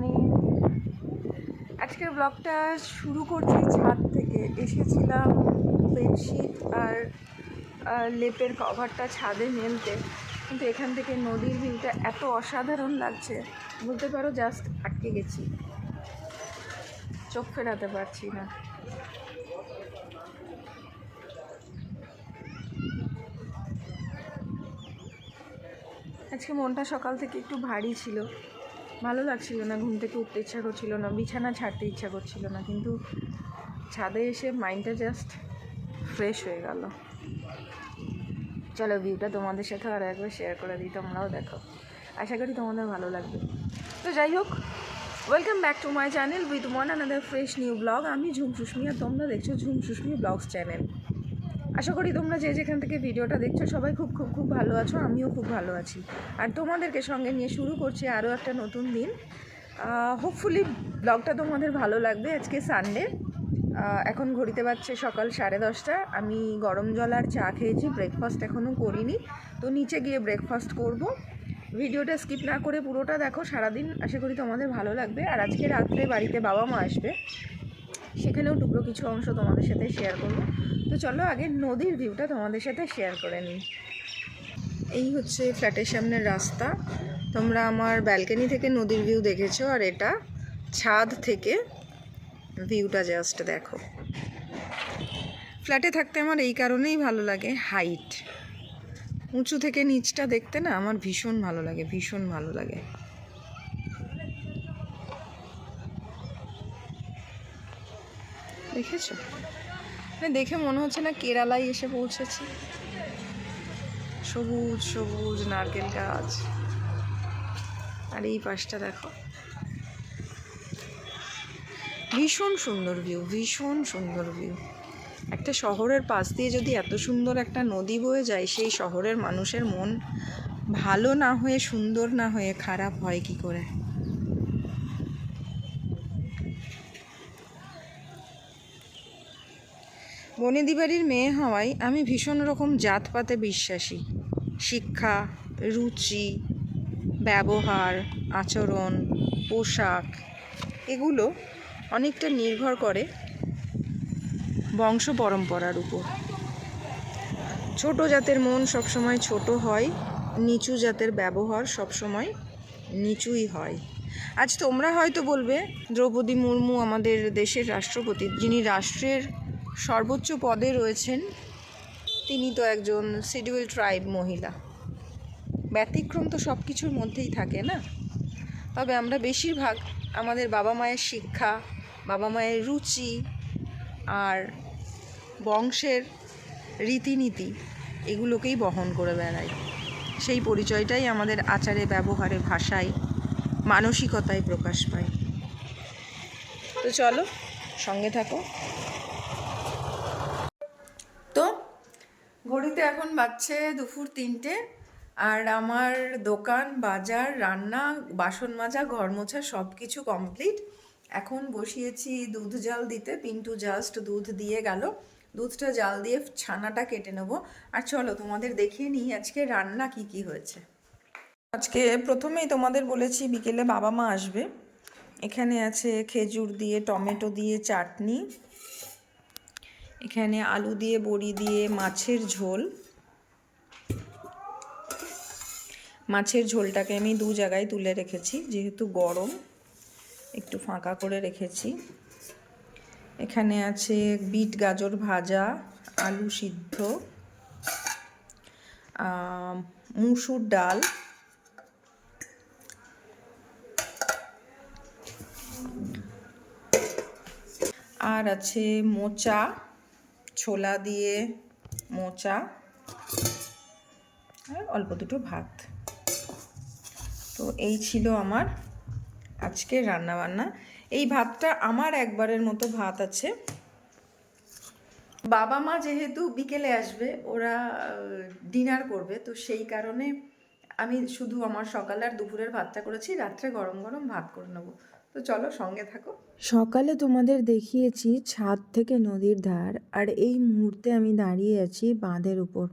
Morning আজকের ব্লগটা শুরু করছি ছাদ থেকে। এসেছিলাম বেডশিট আর আর লেপের কভারটা ছাদে মেলতে। কিন্তু এখান থেকে নদীর ভিউটা এত অসাধারণ লাগছে। বলতে পারো জাস্ট আটকে গেছি। চোখ ফেরাতে পারছি না। আজকে মনটা সকাল থেকে একটু ভারী ছিল। ভালো লাগছিল না, ঘুম থেকে উঠতে ইচ্ছা করছিল না, বিছানা ছাড়তে ইচ্ছা করছিল না, কিন্তু ছাদে এসে মাইন্ডটা জাস্ট ফ্রেশ হয়ে গেল। চলো ভিউটা তোমাদের সাথে আর একবার শেয়ার করে দিই, তোমরাও দেখো। আশা করি তোমাদের ভালো লাগবে। তো যাই হোক welcome back to my channel with one another fresh new blog আমি ঝুম সুস্মি আর তোমরা দেখছ ঝুম সুস্মি ব্লগস চ্যানেল আশা করি তোমরা যে যেখান থেকে ভিডিওটা দেখছ সবাই খুব খুব খুব ভালো আছো, আমিও খুব ভালো আছি। আর তোমাদেরকে সঙ্গে নিয়ে শুরু করছি আরও একটা নতুন দিন। হোপফুলি ব্লগটা তোমাদের ভালো লাগবে আজকে সানডে এখন ঘড়িতে বাজছে সকাল সাড়ে দশটা। আমি গরম জল আর চা খেয়েছি ব্রেকফাস্ট এখনও করিনি। তো নিচে গিয়ে ব্রেকফাস্ট করব। ভিডিওটা স্কিপ না করে পুরোটা দেখো সারাদিন, আশা করি তোমাদের ভালো লাগবে। আর আজকে রাত্রে বাড়িতে বাবা মা আসবে, সেখানেও টুকরো কিছু অংশ তোমাদের সাথে শেয়ার করব। তো চলো আগে নদীর ভিউটা তোমাদের সাথে শেয়ার করে নিই। এই হচ্ছে ফ্ল্যাটের সামনের রাস্তা। তোমরা আমার ব্যালকনি থেকে নদীর ভিউ দেখেছ আর এটা ছাদ থেকে ভিউটা জাস্ট দেখো। ফ্ল্যাটে থাকতে আমার এই কারণেই ভালো লাগে হাইট উঁচু থেকে নিচটা দেখতে না আমার ভীষণ ভালো লাগে, ভীষণ ভালো লাগে। দেখেছ? দেখে মনে হচ্ছে না কেরালায় এসে পৌঁছেছি। সবুজ সবুজ, নারকেল গাছ। আর এই পাশটা দেখো। ভীষণ সুন্দর ভিউ ভীষণ সুন্দর ভিউ একটা শহরের পাশ দিয়ে যদি এত সুন্দর একটা নদী বয়ে যায়, সেই শহরের মানুষের মন ভালো না হয়ে সুন্দর না হয়ে খারাপ হয় কি করে? বনেদি বাড়ির মেয়ে হওয়ায় আমি ভীষণ রকম জাতপাতে বিশ্বাসী। শিক্ষা, রুচি, ব্যবহার, আচরণ, পোশাক, এগুলো অনেকটা নির্ভর করে বংশ পরম্পরার উপর। ছোট জাতের মন সবসময় ছোট হয়, নিচু জাতের ব্যবহার সবসময় নিচুই হয়। আজ তোমরা হয়তো বলবে, দ্রৌপদী মুর্মু আমাদের দেশের রাষ্ট্রপতি, যিনি রাষ্ট্রের সর্বোচ্চ পদে রয়েছেন তিনি তো একজন শিডিউল ট্রাইব মহিলা। ব্যতিক্রম তো সব কিছুর মধ্যেই থাকে না? তবে আমরা বেশিরভাগ আমাদের বাবা মায়ের শিক্ষা, বাবা মায়ের রুচি আর বংশের রীতিনীতি এগুলোকেই বহন করে বেড়াই সেই পরিচয়টাই আমাদের আচারে, ব্যবহারে, ভাষায়, মানসিকতায় প্রকাশ পায়। তো চলো সঙ্গে থাকো তো ঘড়িতে এখন বাজছে দুপুর তিনটে আর আমার দোকান, বাজার, রান্না, বাসন মাজা, ঘর মোছা সব কিছু কমপ্লিট। এখন বসিয়েছি দুধ জাল দিতে। পিন্টু জাস্ট দুধ দিয়ে গেল। দুধটা জাল দিয়ে ছানাটা কেটে নেব। আর চলো তোমাদের দেখিয়ে নিই আজকে রান্না কি কি হয়েছে। আজকে প্রথমেই তোমাদের বলেছি বিকেলে বাবা মা আসবে। এখানে আছে খেজুর দিয়ে, টমেটো দিয়ে, চাটনি। এখানে আলু দিয়ে, বড়ি দিয়ে, মাছের ঝোল। মাছের ঝোলটাকে আমি দু জায়গায় তুলে রেখেছি, যেহেতু গরম, একটু ফাঁকা করে রেখেছি। এখানে আছে বিট গাজর ভাজা, আলু সিদ্ধ মুসুর ডাল। আর আছে মোচা। ছোলা দিয়ে মোচা আর অল্প দুটো ভাত। তো এই ছিল আমার আজকের রান্নাবান্না। এই ভাতটা আমার একবারের মতো ভাত আছে। বাবা মা যেহেতু বিকেলে আসবে, ওরা ডিনার করবে, তো সেই কারণে আমি শুধু আমার সকাল আর দুপুরের ভাতটা করেছি, রাত্রে গরম গরম ভাত করে নেব। তো চলো সঙ্গে থাকো। সকালে তোমাদের দেখিয়েছি ছাদ থেকে নদীর ধার, আর এই মুহূর্তে আমি দাঁড়িয়ে আছি বাঁধের উপর।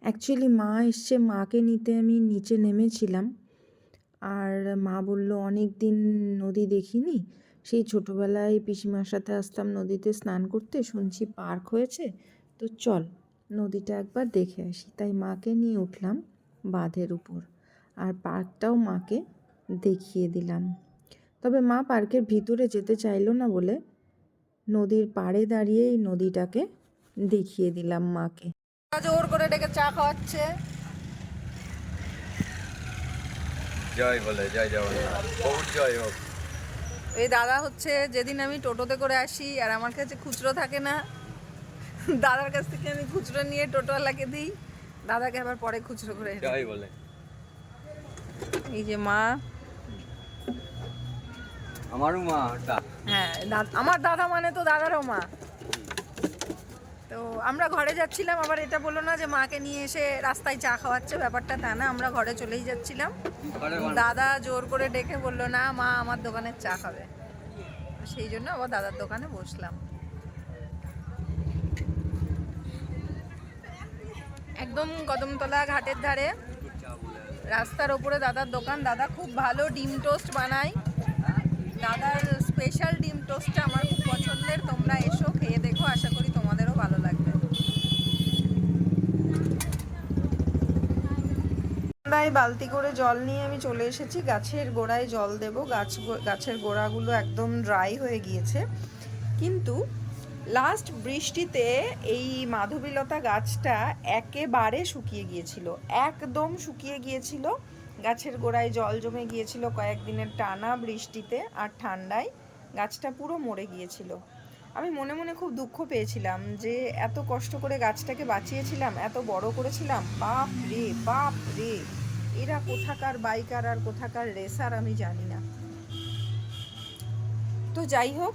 অ্যাকচুয়ালি মা এসছে, মাকে নিতে আমি নিচে নেমেছিলাম। আর মা বলল, অনেক দিন নদী দেখিনি। সেই ছোটোবেলায় পিসিমার সাথে আসতাম নদীতে স্নান করতে, শুনছি পার্ক হয়েছে। তো চল, নদীটা একবার দেখে আসি। তাই মাকে নিয়ে উঠলাম বাঁধের উপর। আর পার্কটাও মাকে দেখিয়ে দিলাম। তবে মা পার্কের ভিতরে যেতে চাইলো না বলে নদীর পাড়ে দাঁড়িয়ে এই নদীটাকে দেখিয়ে দিলাম মাকে। জোর করে ডেকে চা খাওয়াচ্ছে। জয় বলে জয় জগন্নাথ। বহুত জয় হোক। এই দাদা হচ্ছে যেদিন আমি টোটোতে করে আসি আর আমার কাছে খুচরো থাকে না দাদার কাছ থেকে আমি খুচরো নিয়ে টোটোওয়ালাকে দিই দাদাকে আবার পরে খুচরো করে জয় বলে। এই যে মা আমারও মা হ্যাঁ আমার দাদা মানে তো দাদারও মা। তো আমরা ঘরে যাচ্ছিলাম আবার এটা বলল না যে মাকে নিয়ে এসে রাস্তায় চা খাওয়াচ্ছে ব্যাপারটা তা না আমরা ঘরে চলেই যাচ্ছিলাম। দাদা জোর করে ডেকে বলল না মা আমার দোকানের চা খাবে। সেই জন্য আবার দাদার দোকানে বসলাম। একদম কদমতলা ঘাটের ধারে রাস্তার ওপরে দাদার দোকান। দাদা খুব ভালো ডিম টোস্ট বানায়। দাদার স্পেশাল ডিম টোস্টটা আমার খুব পছন্দের। তোমরা এসো, খেয়ে দেখো, আশা করি তোমাদেরও ভালো লাগবে। সন্ধ্যায় বালতি করে জল নিয়ে আমি চলে এসেছি। গাছের গোড়ায় জল দেব। গাছ গাছের গোড়াগুলো একদম ড্রাই হয়ে গিয়েছে। কিন্তু লাস্ট বৃষ্টিতে এই মাধবীলতা গাছটা একেবারে শুকিয়ে গিয়েছিল। একদম শুকিয়ে গিয়েছিল। গাছের গোড়ায় জল জমে গিয়েছিল কয়েকদিনের টানা বৃষ্টিতে আর ঠান্ডায় গাছটা পুরো মরে গিয়েছিল। আমি মনে মনে খুব দুঃখ পেয়েছিলাম যে এত কষ্ট করে গাছটাকে বাঁচিয়েছিলাম, এত বড় করেছিলাম। বাপ রে বাপ রে, এরা কোথাকার বাইকার আর কোথাকার রেসার আমি জানি না। তো যাই হোক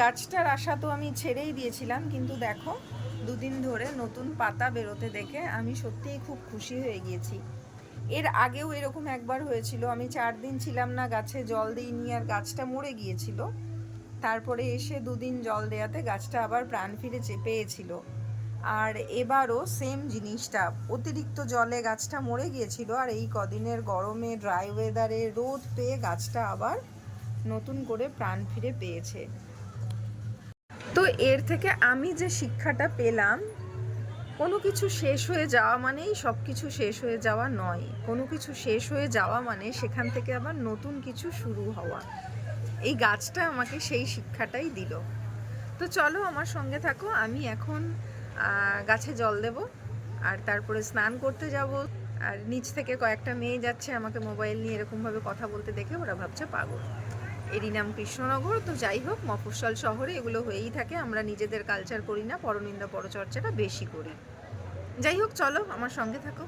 গাছটার আশা তো আমি ছেড়েই দিয়েছিলাম, কিন্তু দেখো, দুদিন ধরে নতুন পাতা বেরোতে দেখে আমি সত্যিই খুব খুশি হয়ে গিয়েছি। এর আগেও এরকম একবার হয়েছিল। আমি চার দিন ছিলাম না গাছে জল দিইনি আর গাছটা মরে গিয়েছিল। তারপরে এসে দুদিন জল দেয়াতে গাছটা আবার প্রাণ ফিরে পেয়েছিল। আর এবারও সেম জিনিসটা, অতিরিক্ত জলে গাছটা মরে গিয়েছিল আর এই কদিনের গরমে ড্রাই ওয়েদারে রোদ পেয়ে গাছটা আবার নতুন করে প্রাণ ফিরে পেয়েছে। তো এর থেকে আমি যে শিক্ষাটা পেলাম কোনো কিছু শেষ হয়ে যাওয়া মানেই সব কিছু শেষ হয়ে যাওয়া নয়। কোনো কিছু শেষ হয়ে যাওয়া মানে সেখান থেকে আবার নতুন কিছু শুরু হওয়া। এই গাছটা আমাকে সেই শিক্ষাটাই দিল। তো চলো আমার সঙ্গে থাকো, আমি এখন গাছে জল দেব আর তারপরে স্নান করতে যাব। আর নিচ থেকে কয়েকটা মেয়ে যাচ্ছে আমাকে মোবাইল নিয়ে এরকমভাবে কথা বলতে দেখে ওরা ভাবছে পাগল। এরই নাম কৃষ্ণনগর, তো যাই হোক, মফস্বল শহরে এগুলো হয়েই থাকে। আমরা নিজেদের কালচার করি না, পরনিন্দা পরচর্চাটা বেশি করি। যাই হোক, চলো আমার সঙ্গে থাকো।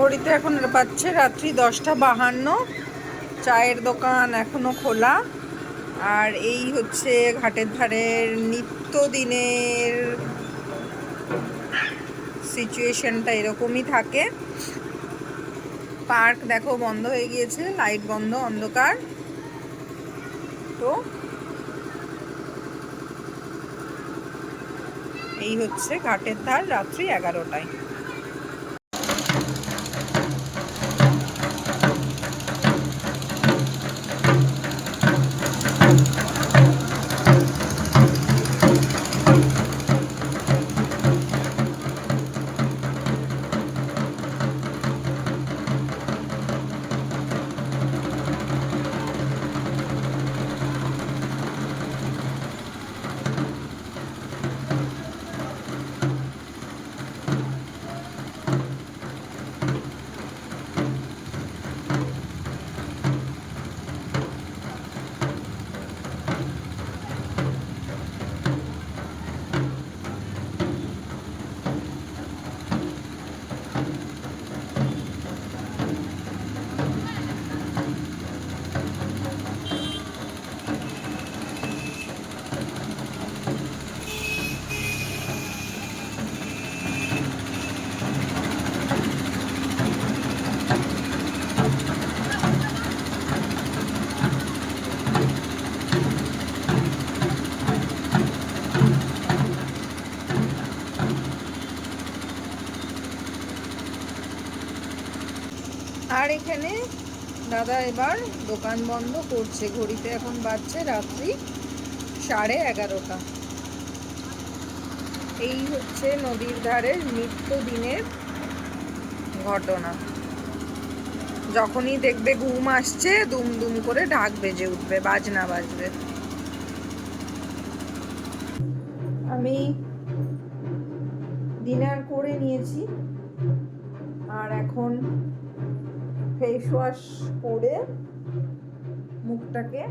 ঘড়িতে এখন পাচ্ছে রাত্রি দশটা বাহান্ন। চায়ের দোকান এখনও খোলা। আর এই হচ্ছে ঘাটের ধারের নিত্যদিনের সিচুয়েশনটা এরকমই থাকে। পার্ক দেখো বন্ধ হয়ে গিয়েছে, লাইট বন্ধ, অন্ধকার। তো এই হচ্ছে ঘাটের ধার রাত্রি এগারোটায়। আর এখানে দাদা এবার দোকান বন্ধ করছে, ঘড়িতে এখন বাজছে রাত্রি সাড়ে এগারোটা। এই হচ্ছে নদীর ধারের নিত্যদিনের ঘটনা। যখনই দেখবে ঘুম আসছে দুম দুম করে ঢাক বেজে উঠবে, বাজনা বাজবে। আমি ডিনার করে নিয়েছি, আর এখন ফেস ওয়াশ করে মুখটাকে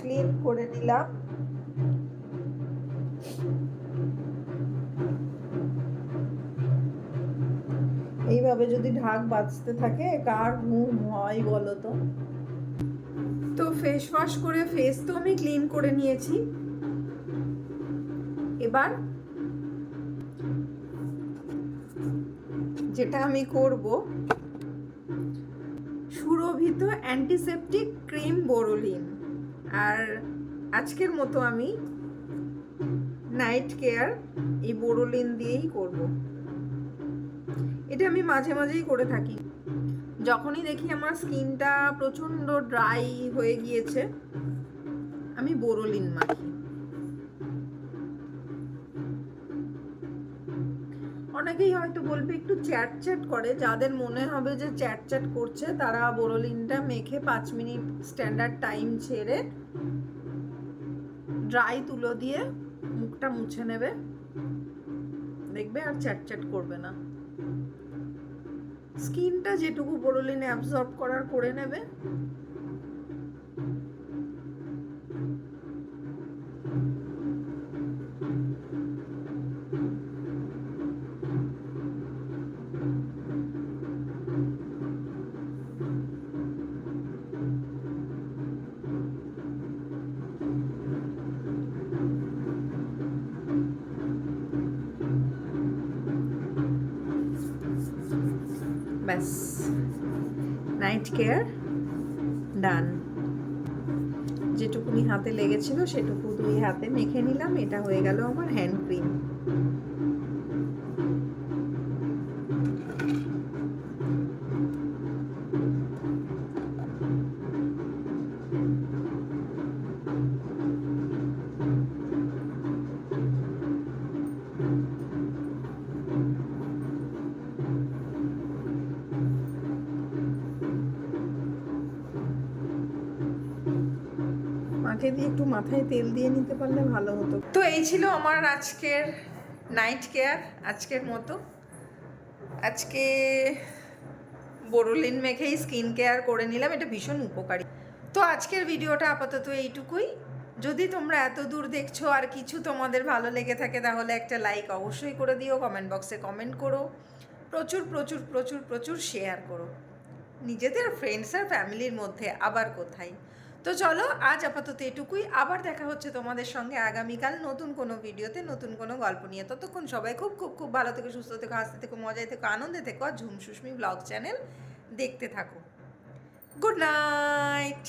ক্লিন করে নিলাম। এইভাবে যদি ঢাক বাজতে থাকে, কার ঘুম হয় বলো তো? তো ফেস ওয়াশ করে ফেস তো আমি ক্লিন করে নিয়েছি। এবার যেটা আমি করব সুরভিত অ্যান্টিসেপটিক ক্রিম বোরোলিন আর আজকের মতো আমি নাইট কেয়ার এই বোরোলিন দিয়েই করব। এটা আমি মাঝে মাঝেই করে থাকি। যখনই দেখি আমার স্কিনটা প্রচণ্ড ড্রাই হয়ে গিয়েছে, আমি বোরোলিন মাখি। অনেকেই হয়তো বলবে, একটু চ্যাট চ্যাট করে। যাদের মনে হবে যে চ্যাট চ্যাট করছে, তারা বোরোলিনটা মেখে পাঁচ মিনিট স্ট্যান্ডার্ড টাইম ছেড়ে ড্রাই তুলো দিয়ে মুখটা মুছে নেবে। দেখবে আর চ্যাট চ্যাট করবে না। স্কিনটা যেটুকু বোরোলিন অ্যাবজর্ব করার করে নেবে ব্যাস। নাইট কেয়ার ডান যেটুকুনি হাতে লেগেছিল, সেটুকু দুই হাতে মেখে নিলাম। এটা হয়ে গেল আমার হ্যান্ড ক্রিম মাকে দিয়ে একটু মাথায় তেল দিয়ে নিতে পারলে ভালো হতো। তো এই ছিল আমার আজকের নাইট কেয়ার আজকের মতো। আজকে বোরোলিন মেখেই স্কিন কেয়ার করে নিলাম, এটা ভীষণ উপকারী। তো আজকের ভিডিওটা আপাতত এইটুকুই। যদি তোমরা এত দূর দেখছ আর কিছু তোমাদের ভালো লেগে থাকে, তাহলে একটা লাইক অবশ্যই করে দিও কমেন্ট বক্সে কমেন্ট করো। প্রচুর প্রচুর প্রচুর প্রচুর শেয়ার করো। নিজেদের ফ্রেন্ডস আর ফ্যামিলির মধ্যে আবার কোথায়? তো চলো, আজ আপাতত এটুকুই। আবার দেখা হচ্ছে তোমাদের সঙ্গে আগামীকাল নতুন কোনো ভিডিওতে, নতুন কোনো গল্প নিয়ে। ততক্ষণ সবাই খুব খুব খুব ভালো থেকে, সুস্থ থেকো, হাসতে থেকো, মজায় থেকো, আনন্দে থেকো, আর ঝুমসুসমি ব্লগ চ্যানেল দেখতে থাকো। Good night!